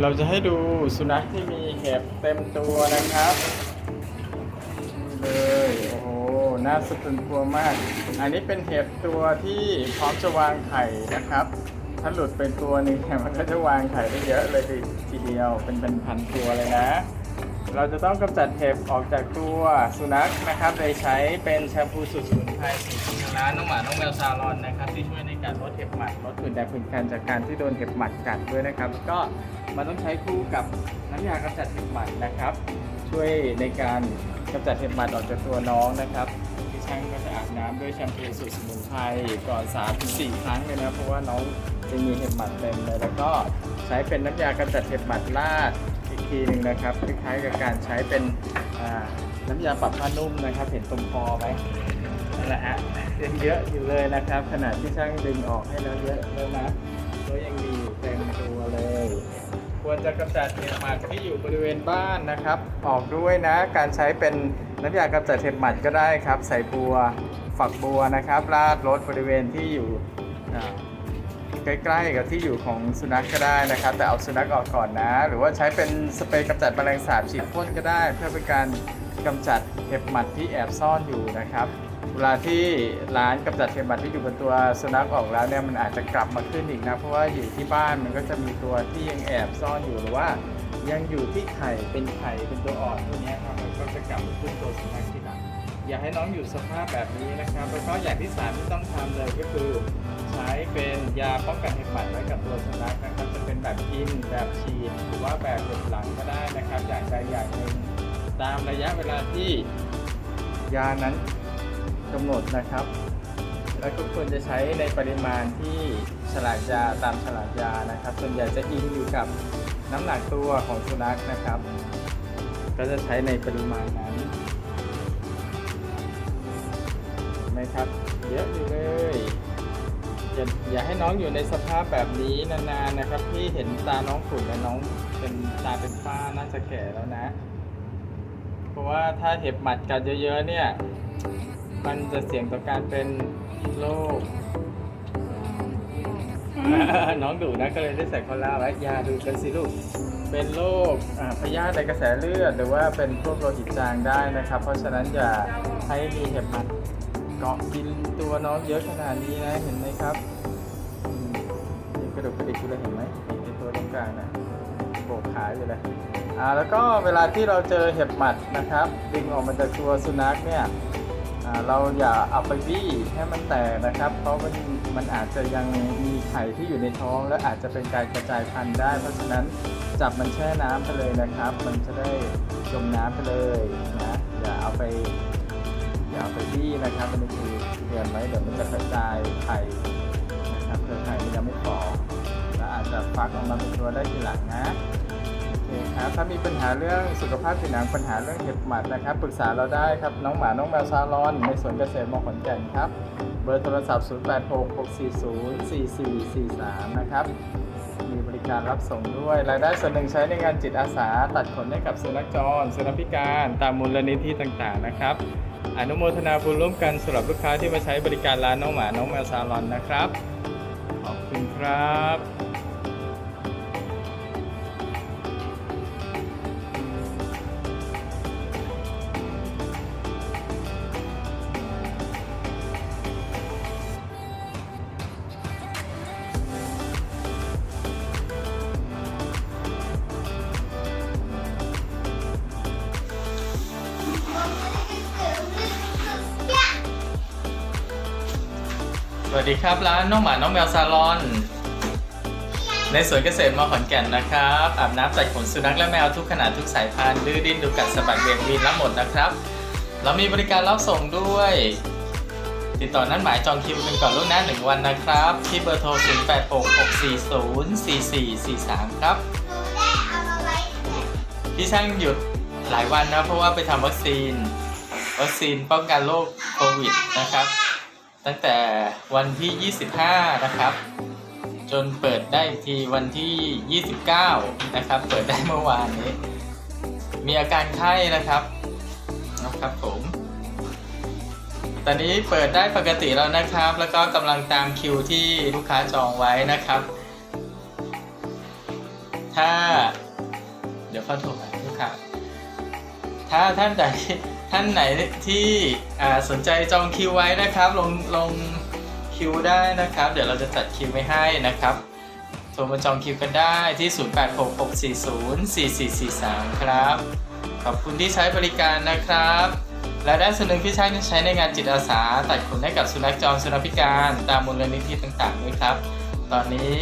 เราจะให้ดูสุนัขที่มีเห็บเต็มตัวนะครับนี่เลยโอ้โหน่าสะพรึงกลัวมาก อันนี้เป็นเห็บตัวที่พร้อมจะวางไข่นะครับ ถ้าหลุดเป็นตัวหนึงเนี่ยมันก็จะวางไข่ได้เยอะเลยทีเดียวเป็นเป็นพันตัวเลยนะ เราจะต้องกำจัดเห็บออกจากตัวสุนัขนะครับ โดยใช้เป็นแชมพูสูตรสมุนไพรสูตรของร้านน้องหมา น้องแมวซาลอนนะครับที่ช่วยในการลดเห็บหมัดลดผื่นแดงผื่นคันจากการที่โดนเห็บหมัดกัดด้วยนะครับแล้วก็มันต้องใช้คู่กับน้ำยากำจัดเห็บหมัดนะครับ ช่วยในการกำจัดเห็บหมัดออกจากตัวน้องนะครับที่ช่างก็จะอาบน้ำด้วยแชมพูสูตรสมุนไพรก่อน3-4 ครั้งเลยนะเพราะว่าน้องจะมีเห็บหมัดเต็มเลยแล้วก็ใช้เป็นน้ำยากำจัดเห็บหมัดลาด อีกทีหนึ่งนะครับคล้ายๆกับการใช้เป็นน้ำยาปรับผ้านุ่มนะครับ เห็นตรงคอไหมนั่นแหละฮะยังเยอะอยู่เลยนะครับ ขนาดที่ช่างดึงออกให้แล้วเยอะแล้วนะก็ยังมีเต็มตัวเลย ควรจะกำจัดเห็บหมัดที่อยู่บริเวณบ้านนะครับ ออกด้วยนะ การใช้เป็นน้ำยากำจัดเห็บหมัดก็ได้ครับ ใส่บัวฝักบัวนะครับราดรถบริเวณที่อยู่ ใกล้ๆ กับที่อยู่ของสุนัขก็ได้นะครับ แต่เอาสุนัขออกก่อนนะ หรือว่าใช้เป็นสเปรย์กำจัดแมลงสาบฉีดพ่นก็ได้ เพื่อเป็นการกำจัดเห็บหมัดที่แอบซ่อนอยู่นะครับเวลาที่ร้านกำจัดเห็บหมัดที่อยู่บนตัวสุนัขออกแล้วเนี่ยมันอาจจะกลับมาขึ้นอีกนะเพราะว่าอยู่ที่บ้านมันก็จะมีตัวที่ยังแอบซ่อนอยู่หรือว่ายังอยู่ที่ไข่เป็นไข่เป็นตัวอ่อนตัวเนี้ยครับมันก็จะกลับมาขึ้นตัวสุนัขที่หลัง อย่าให้น้องอยู่สภาพแบบนี้นะครับแล้วก็อย่างที่สามที่ต้องทำเลยก็คือใช้เป็นยาป้องกันเห็บหมัดไว้กับตัวสุนัขนะครับจะเป็นแบบกินแบบฉีดหรือว่าแบบหยดหลังก็ได้นะครับ อย่างใดอย่างหนึ่งตามระยะเวลาที่ยานั้นกำหนดนะครับ แล้วก็ควรจะใช้ในปริมาณที่ฉลากยาตามฉลากยานะครับ ส่วนใหญ่จะอิงอยู่กับน้ำหนักตัวของสุนัขนะครับ ก็จะใช้ในปริมาณนั้น นไหมครับ เยอะอยู่เลย อย่าอย่าให้น้องอยู่ในสภาพแบบนี้นานๆนะครับที่เห็นตาน้องขุ่นและน้องเป็นตาเป็นฝ้าน่าจะแก่แล้วนะ เพราะว่าถ้าเห็บหมัดกัดเยอะๆเนี่ย มันจะเสี่ยงต่อการเป็นโรคน้องดูนะก็เลยได้ใส่คอล่าไว้ยาดูกันสิลูก เป็นโรคพยาธิในกระแสเลือด หรือว่าเป็นพวกโลหิตจางได้นะครับ เพราะฉะนั้นอย่าให้มีเห็บหมัด เกาะกินตัวน้องเยอะขนาดนี้นะเห็นไหมครับอืมนี่กระดูกกระดิกอยู่เลยเห็นไหมไอ้ตัวตรงกลางนะโบกขาอยู่เลยอ่าแล้วก็เวลาที่เราเจอเห็บหมัดนะครับ ดึงออกมาจากตัวสุนัขเนี่ยอ่าเราอย่าเอาไปบี้ให้มันแตกนะครับ เพราะมันมันอาจจะยังมีไข่ที่อยู่ในท้อง และอาจจะเป็นการกระจายพันธุ์ได้ เพราะฉะนั้นจับมันแช่น้ำไปเลยนะครับ มันจะได้จมน้ำไปเลยนะอย่าเอาไป อย่าเอาไปบี้นะครับมันคือเตือนไว้เดี๋ยวมันจะกระจายไข่นะครับเผื่อไข่มันยังไม่ฟอและอาจจะฟักออกมาเป็นตัวได้ทีหลังนะโอเคครับถ้ามีปัญหาเรื่องสุขภาพผิวหนังปัญหาเรื่องเห็บหมัดนะครับ ปรึกษาเราได้ครับน้องหมาน้องแมวซาลอนในสวนเกษตรมอขอนแก่นครับ เบอร์โทรศัพท์ 0866404443 นะครับ มีบริการรับส่งด้วย รายได้ส่วนหนึ่งใช้ในงานจิตอาสา ตัดขนให้กับสุนัขจร สุนัขพิการ ตามมูลนิธิต่างๆนะครับ อนุโมทนาบุญร่วมกันสำหรับลูกค้าที่มาใช้บริการร้านน้องหมา น้องแมวซาลอนนะครับ ขอบคุณครับ วัสดีครับร้านน้องหมาน้องแมวซาลอน ในสวนเกษตรมอขอนแก่นนะครับอาบน้ำตัดขนสุนัขและแมวทุกขนาดทุกสายพันธุ์ดื้อดิ้นดูกัดสะบัดเบี่ยงวีนรับหมดนะครับ เรามีบริการรับส่งด้วย ติดต่อนัดหมายจองคิวกันก่อนล่วงหน้าหนึ่งวันนะครับ ที่เบอร์โทร 0866404443 ครับพี่ช่างหยุดหลายวันนะเพราะว่าไปทำวัคซีน วัคซีนป้องกันโรคโควิดนะครับ ตั้งแต่วันที่ 25 นะครับ จนเปิดได้ทีวันที่ 29 นะครับ เปิดได้เมื่อวานนี้ มีอาการไข้นะครับนะครับผม ตอนนี้เปิดได้ปกติแล้วนะครับ แล้วก็กำลังตามคิวที่ลูกค้าจองไว้นะครับ ถ้า เดี๋ยวเข้าโทรหาลูกค้าถ้าท่านใด ท่านไหนที่สนใจจองคิวไว้นะครับ ลงลงคิวได้นะครับ เดี๋ยวเราจะจัดคิวไว้ให้นะครับโทรมาจองคิวกันได้ที่ 0866404443 ครับ ขอบคุณที่ใช้บริการนะครับ และด้านส่วนหนึ่งที่ใช้ใช้ในงานจิตอาสา ตัดขนให้กับสุนัขจรสุนัขพิการตามมูลนิธิต่างๆด้วยครับ ตอนนี้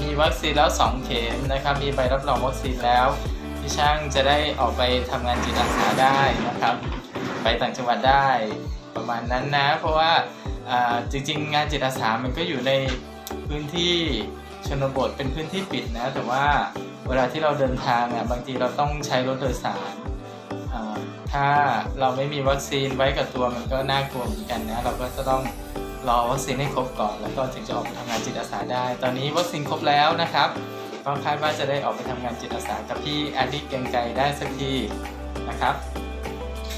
มีวัคซีนแล้ว 2 เข็มนะครับ มีใบรับรองวัคซีนแล้ว ช่างจะได้ออกไปทำงานจิตอาสาได้นะครับ ไปต่างจังหวัดได้ประมาณนั้นนะ เพราะว่าจริง ๆ งานจิตอาสามันก็อยู่ในพื้นที่ชนบทเป็นพื้นที่ปิดนะ แต่ว่าเวลาที่เราเดินทางอะบางทีเราต้องใช้รถโดยสารถ้าเราไม่มีวัคซีนไว้กับตัวมันก็น่ากลัวเหมือนกันนะเราก็จะต้องรอวัคซีนให้ครบก่อน แล้วก็ถึงจะออกไปทำงานจิตอาสาได้ ตอนนี้วัคซีนครบแล้วนะครับ ก็คาดว่าจะได้ออกไปทำงานจิตอาสากับพี่แอดดี้เกรงไกได้สักทีนะครับ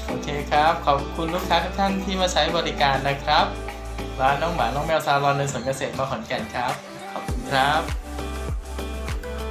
โอเคครับ ขอบคุณลูกค้าทุกท่านที่มาใช้บริการนะครับร้านน้องหมา น้องแมวซาลอนในสวนเกษตรมาขอนแก่นครับ ขอบคุณครับ